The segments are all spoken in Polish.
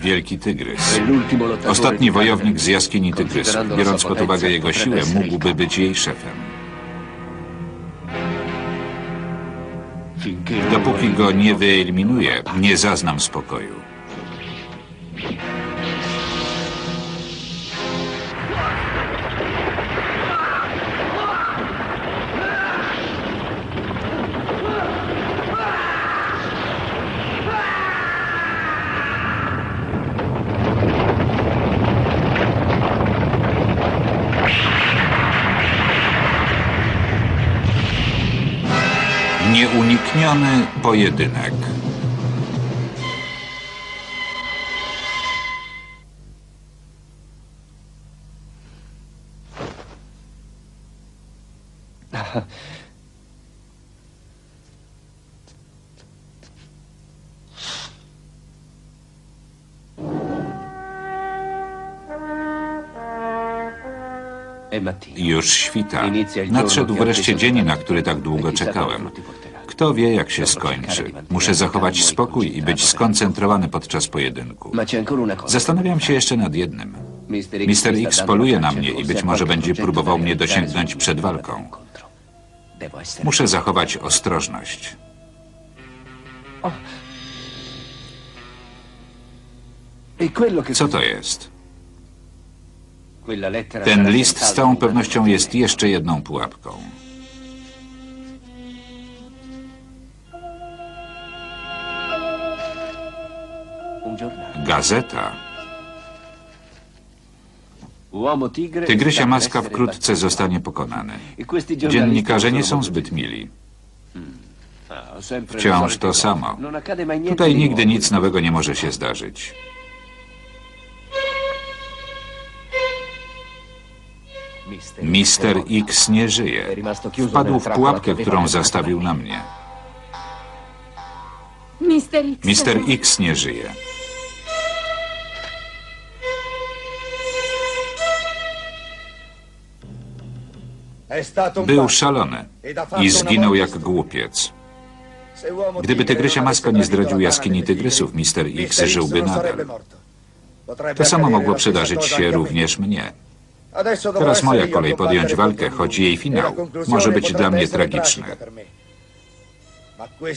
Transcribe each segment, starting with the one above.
Wielki tygrys. Ostatni wojownik z jaskini tygrysu. Biorąc pod uwagę jego siłę, mógłby być jej szefem. Dopóki go nie wyeliminuję, nie zaznam spokoju. Nieunikniony pojedynek. Już świta. Nadszedł wreszcie dzień, na który tak długo czekałem. Kto wie, jak się skończy. Muszę zachować spokój i być skoncentrowany podczas pojedynku. Zastanawiam się jeszcze nad jednym. Mister X poluje na mnie i być może będzie próbował mnie dosięgnąć przed walką. Muszę zachować ostrożność. Co to jest? Ten list z całą pewnością jest jeszcze jedną pułapką. Gazeta. Tygrysia maska wkrótce zostanie pokonany. Dziennikarze nie są zbyt mili. Wciąż to samo. Tutaj nigdy nic nowego nie może się zdarzyć. Mister X nie żyje. Wpadł w pułapkę, którą zastawił na mnie. Mister X. Mister X nie żyje. Był szalony i zginął jak głupiec. Gdyby Tygrysia Maska nie zdradził jaskini tygrysów, Mister X żyłby nadal. To samo mogło przydarzyć się również mnie. Teraz moja kolej podjąć walkę, choć jej finał może być dla mnie tragiczny.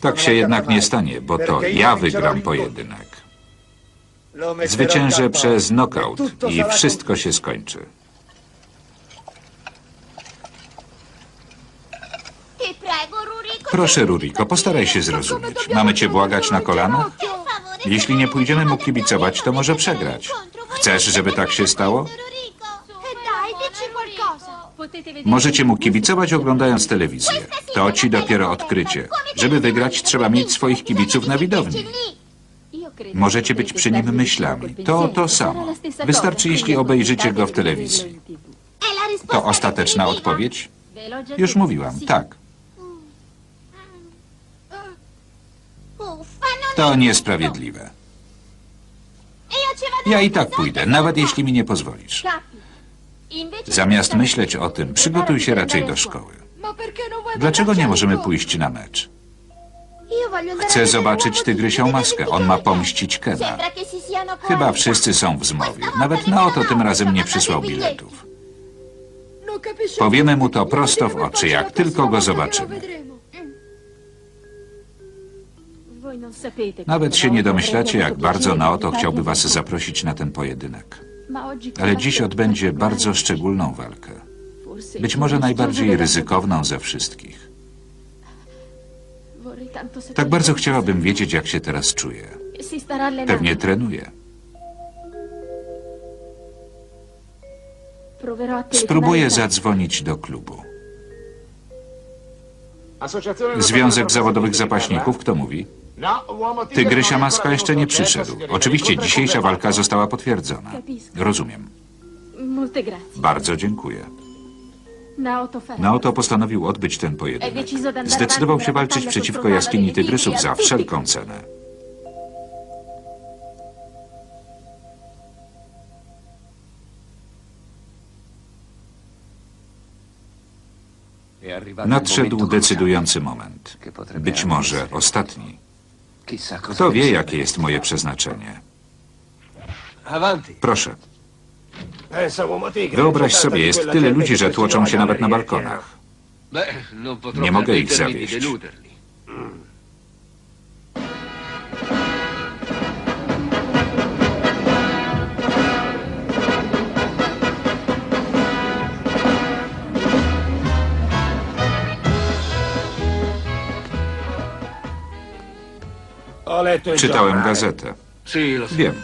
Tak się jednak nie stanie, bo to ja wygram pojedynek. Zwyciężę przez knockout i wszystko się skończy. Proszę, Ruriko, postaraj się zrozumieć. Mamy cię błagać na kolano? Jeśli nie pójdziemy mu kibicować, to może przegrać. Chcesz, żeby tak się stało? Możecie mu kibicować oglądając telewizję. To ci dopiero odkrycie. Żeby wygrać, trzeba mieć swoich kibiców na widowni. Możecie być przy nim myślami. To to samo. Wystarczy, jeśli obejrzycie go w telewizji. To ostateczna odpowiedź? Już mówiłam, tak. To niesprawiedliwe. Ja i tak pójdę, nawet jeśli mi nie pozwolisz. Zamiast myśleć o tym, przygotuj się raczej do szkoły. Dlaczego nie możemy pójść na mecz? Chcę zobaczyć tygrysią maskę. On ma pomścić Kena. Chyba wszyscy są w zmowie. Nawet na oto tym razem nie przysłał biletów. Powiemy mu to prosto w oczy, jak tylko go zobaczymy. Nawet się nie domyślacie, jak bardzo na oto chciałby was zaprosić na ten pojedynek. Ale dziś odbędzie bardzo szczególną walkę. Być może najbardziej ryzykowną ze wszystkich. Tak bardzo chciałabym wiedzieć, jak się teraz czuje. Pewnie trenuje. Spróbuję zadzwonić do klubu. Związek Zawodowych Zapaśników, kto mówi? Tygrysia Maska jeszcze nie przyszedł. Oczywiście dzisiejsza walka została potwierdzona. Rozumiem. Bardzo dziękuję. Naoto postanowił odbyć ten pojedynek. Zdecydował się walczyć przeciwko jaskini tygrysów za wszelką cenę. Nadszedł decydujący moment. Być może ostatni. Kto wie, jakie jest moje przeznaczenie? Proszę. Wyobraź sobie, jest tyle ludzi, że tłoczą się nawet na balkonach. Nie mogę ich zawieść. Czytałem gazetę. Wiem.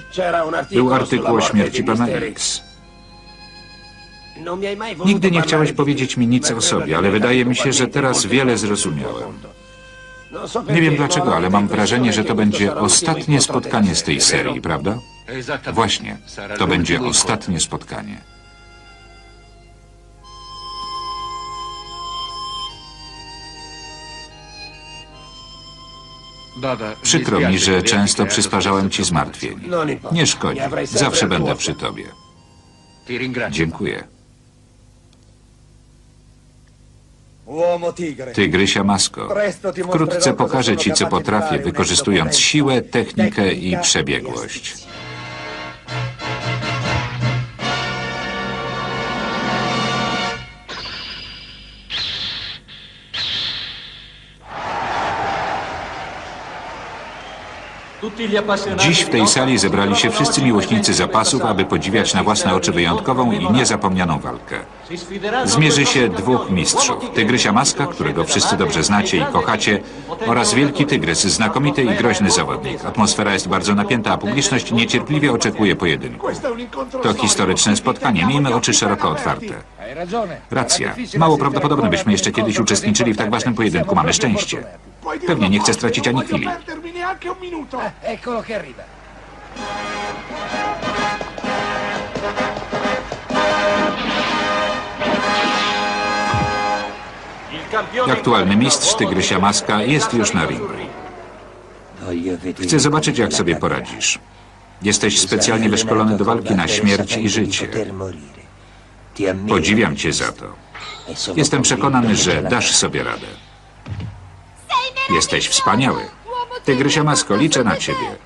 Był artykuł o śmierci pana X. Nigdy nie chciałeś powiedzieć mi nic o sobie, ale wydaje mi się, że teraz wiele zrozumiałem. Nie wiem dlaczego, ale mam wrażenie, że to będzie ostatnie spotkanie z tej serii, prawda? Właśnie, to będzie ostatnie spotkanie. Przykro mi, że często przysparzałem ci zmartwień. Nie szkodzi, zawsze będę przy tobie. Dziękuję. Tygrysia Masko, wkrótce pokażę ci, co potrafię, wykorzystując siłę, technikę i przebiegłość. Dziś w tej sali zebrali się wszyscy miłośnicy zapasów, aby podziwiać na własne oczy wyjątkową i niezapomnianą walkę. Zmierzy się dwóch mistrzów. Tygrysia Maska, którego wszyscy dobrze znacie i kochacie, oraz Wielki Tygrys, znakomity i groźny zawodnik. Atmosfera jest bardzo napięta, a publiczność niecierpliwie oczekuje pojedynku. To historyczne spotkanie. Miejmy oczy szeroko otwarte. Racja. Mało prawdopodobne, byśmy jeszcze kiedyś uczestniczyli w tak ważnym pojedynku. Mamy szczęście. Pewnie nie chcę stracić ani chwili. Eccolo che arriva. Aktualny mistrz Tygrysia Maska jest już na ringu. Chcę zobaczyć, jak sobie poradzisz. Jesteś specjalnie wyszkolony do walki na śmierć i życie. Podziwiam cię za to. Jestem przekonany, że dasz sobie radę. Jesteś wspaniały. Tygrysia Masko, liczę na ciebie.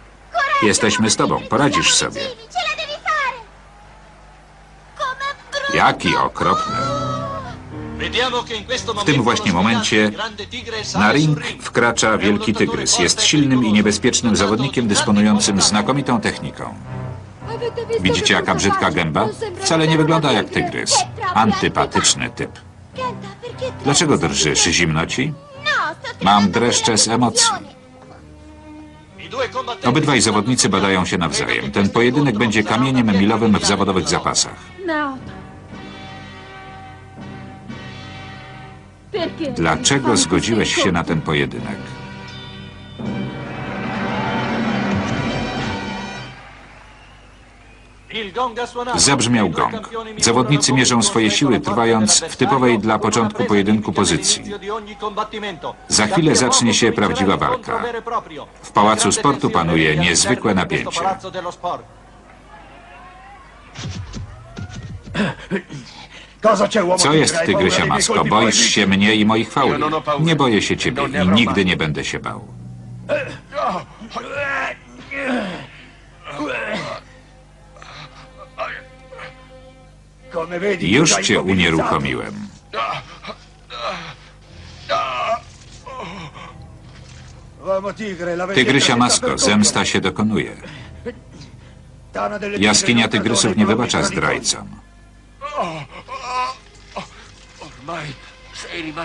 Jesteśmy z tobą, poradzisz sobie. Jaki okropny. W tym właśnie momencie Na ring wkracza Wielki Tygrys. Jest silnym i niebezpiecznym zawodnikiem dysponującym znakomitą techniką. Widzicie, jaka brzydka gęba? Wcale nie wygląda jak tygrys. Antypatyczny typ. Dlaczego drżysz? Zimno ci? Mam dreszcze z emocji. Obydwaj zawodnicy badają się nawzajem. Ten pojedynek będzie kamieniem milowym w zawodowych zapasach. Dlaczego zgodziłeś się na ten pojedynek? Zabrzmiał gong. Zawodnicy mierzą swoje siły, trwając w typowej dla początku pojedynku pozycji. Za chwilę zacznie się prawdziwa walka. W Pałacu Sportu panuje niezwykłe napięcie. Co jest, Tygrysia Masko? Boisz się mnie i moich fauli? Nie boję się ciebie i nigdy nie będę się bał. Już cię unieruchomiłem. Tygrysia Masko, zemsta się dokonuje. Jaskinia tygrysów nie wybacza zdrajcom.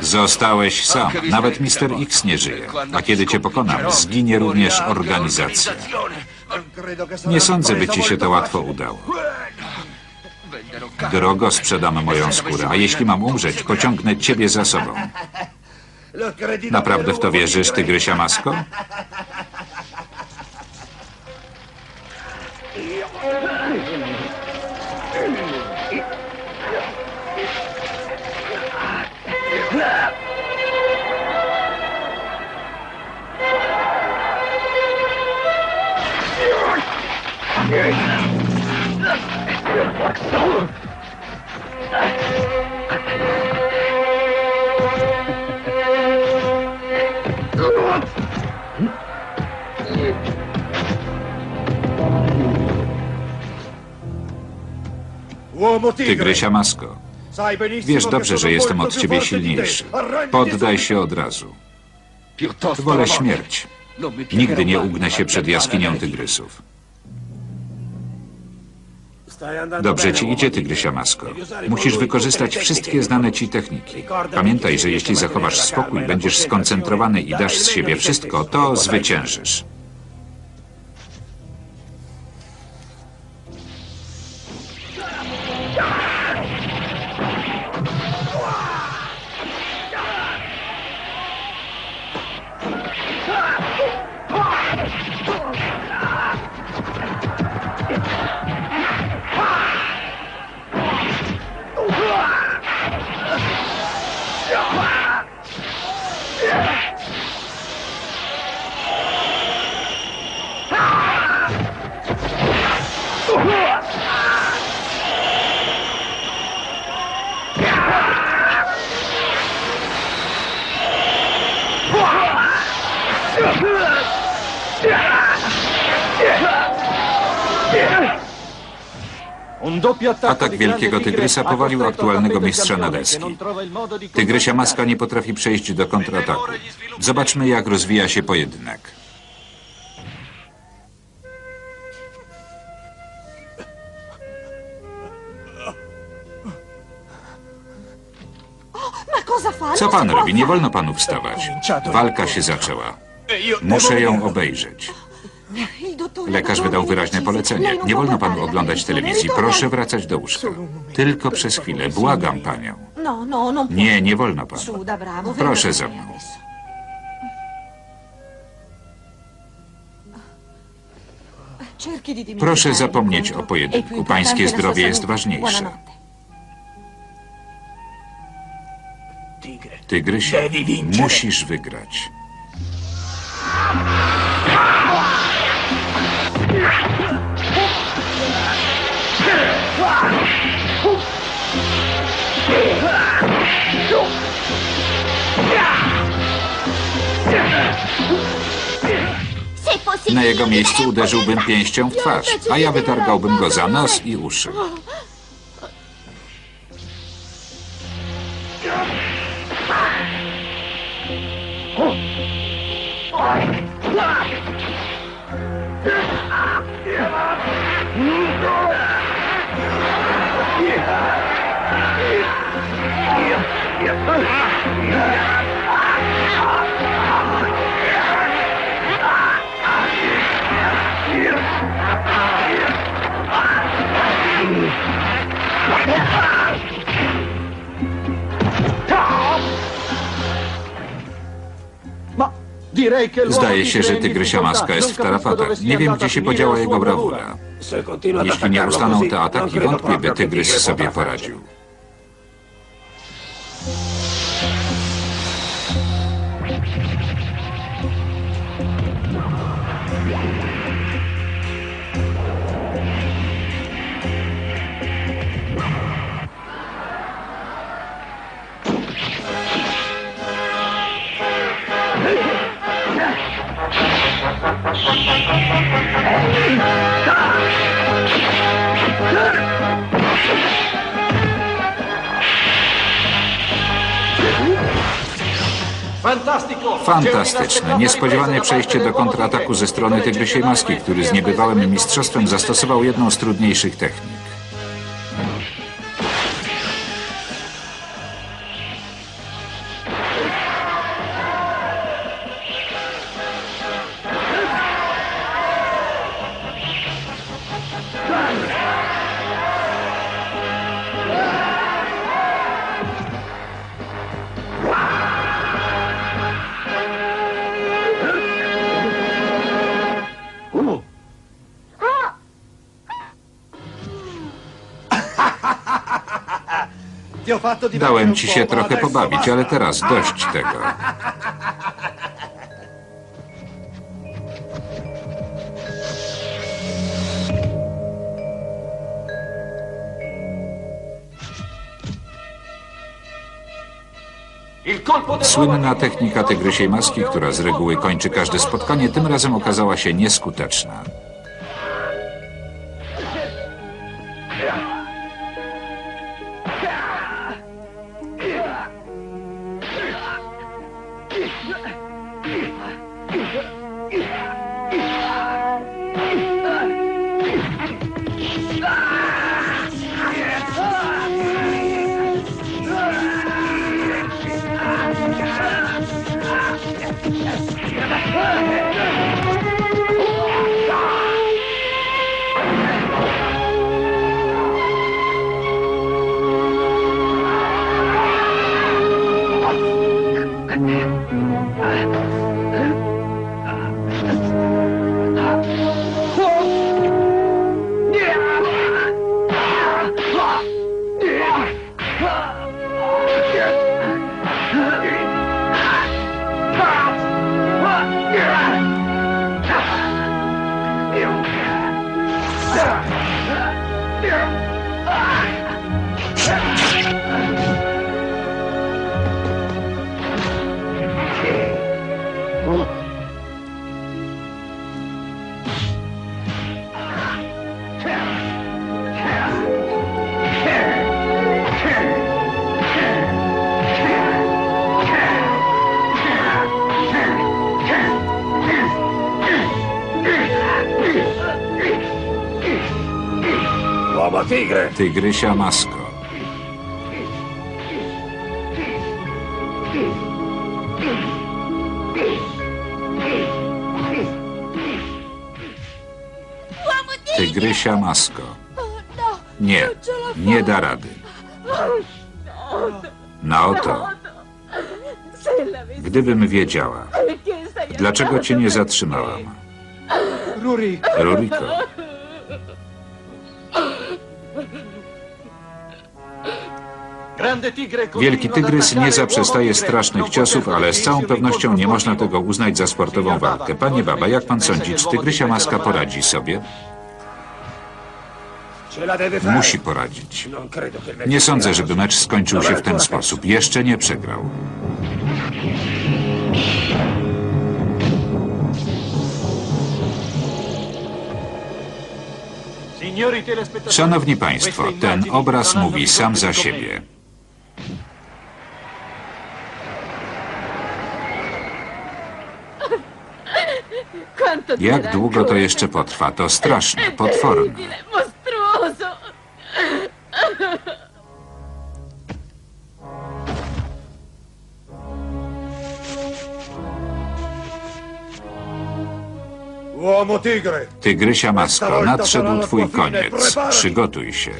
Zostałeś sam. Nawet Mister X nie żyje. A kiedy cię pokonam, zginie również organizacja. Nie sądzę, by ci się to łatwo udało. Drogo sprzedam moją skórę, a jeśli mam umrzeć, pociągnę ciebie za sobą. Naprawdę w to wierzysz, tygrysia masko? Yeah. Tygrysia Masko, wiesz dobrze, że jestem od ciebie silniejszy. Poddaj się od razu. Wolę śmierć. Nigdy nie ugnę się przed jaskinią tygrysów. Dobrze ci idzie, Tygrysia Masko. Musisz wykorzystać wszystkie znane ci techniki. Pamiętaj, że jeśli zachowasz spokój, będziesz skoncentrowany i dasz z siebie wszystko, to zwyciężysz. Atak wielkiego tygrysa powalił aktualnego mistrza na deski. Tygrysia Maska nie potrafi przejść do kontrataku. Zobaczmy, jak rozwija się pojedynek. Co pan robi? Nie wolno panu wstawać. Walka się zaczęła. Muszę ją obejrzeć. Lekarz wydał wyraźne polecenie. Nie wolno panu oglądać telewizji. Proszę wracać do łóżka. Tylko przez chwilę. Błagam panią. No, no, Nie, nie wolno panu. Proszę za mną. Proszę zapomnieć o pojedynku. Pańskie zdrowie jest ważniejsze. Tygrysie, musisz wygrać. Na jego miejscu uderzyłbym pięścią w twarz, a ja wytargałbym go za nos i uszy. Zdaje się, że Tygrysia Maska jest w tarapatach. Nie wiem, gdzie się podziała jego brawura. Jeśli nie ustaną te ataki, wątpię, by Tygrys sobie poradził. Fantastyczne, niespodziewane przejście do kontrataku ze strony Tygrysiej Maski, który z niebywałym mistrzostwem zastosował jedną z trudniejszych technik. Dałem ci się trochę pobawić, ale teraz dość tego. Słynna technika tygrysiej maski, która z reguły kończy każde spotkanie, tym razem okazała się nieskuteczna. Uomo tigre! Tygrysia masko. Tygrysia masko. Nie, nie da rady. Na oto. Gdybym wiedziała, dlaczego cię nie zatrzymałam. Ruri! Ruriko, wielki tygrys nie zaprzestaje strasznych ciosów, ale z całą pewnością nie można tego uznać za sportową walkę. Panie Baba, jak pan sądzi, czy tygrysia maska poradzi sobie? Musi poradzić. Nie sądzę, żeby mecz skończył się w ten sposób. Jeszcze nie przegrał. Szanowni Państwo, ten obraz mówi sam za siebie. Jak długo to jeszcze potrwa? To straszne, potworne. Tygrysia masko, nadszedł twój koniec. Przygotuj się.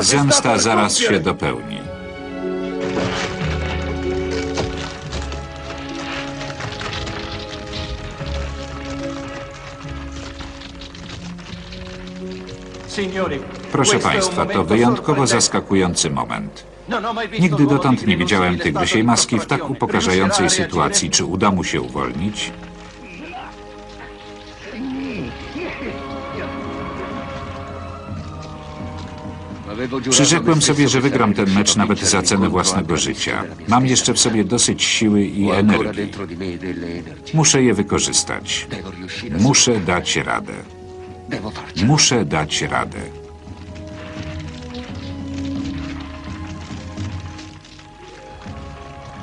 Zemsta zaraz się dopełni. Proszę Państwa, to wyjątkowo zaskakujący moment. Nigdy dotąd nie widziałem tygrysiej maski w tak upokarzającej sytuacji. Czy uda mu się uwolnić? Przyrzekłem sobie, że wygram ten mecz nawet za cenę własnego życia. Mam jeszcze w sobie dosyć siły i energii. Muszę je wykorzystać. Muszę dać radę. Muszę dać radę.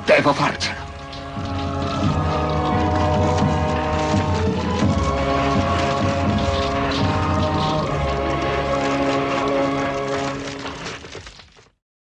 Devo farcela.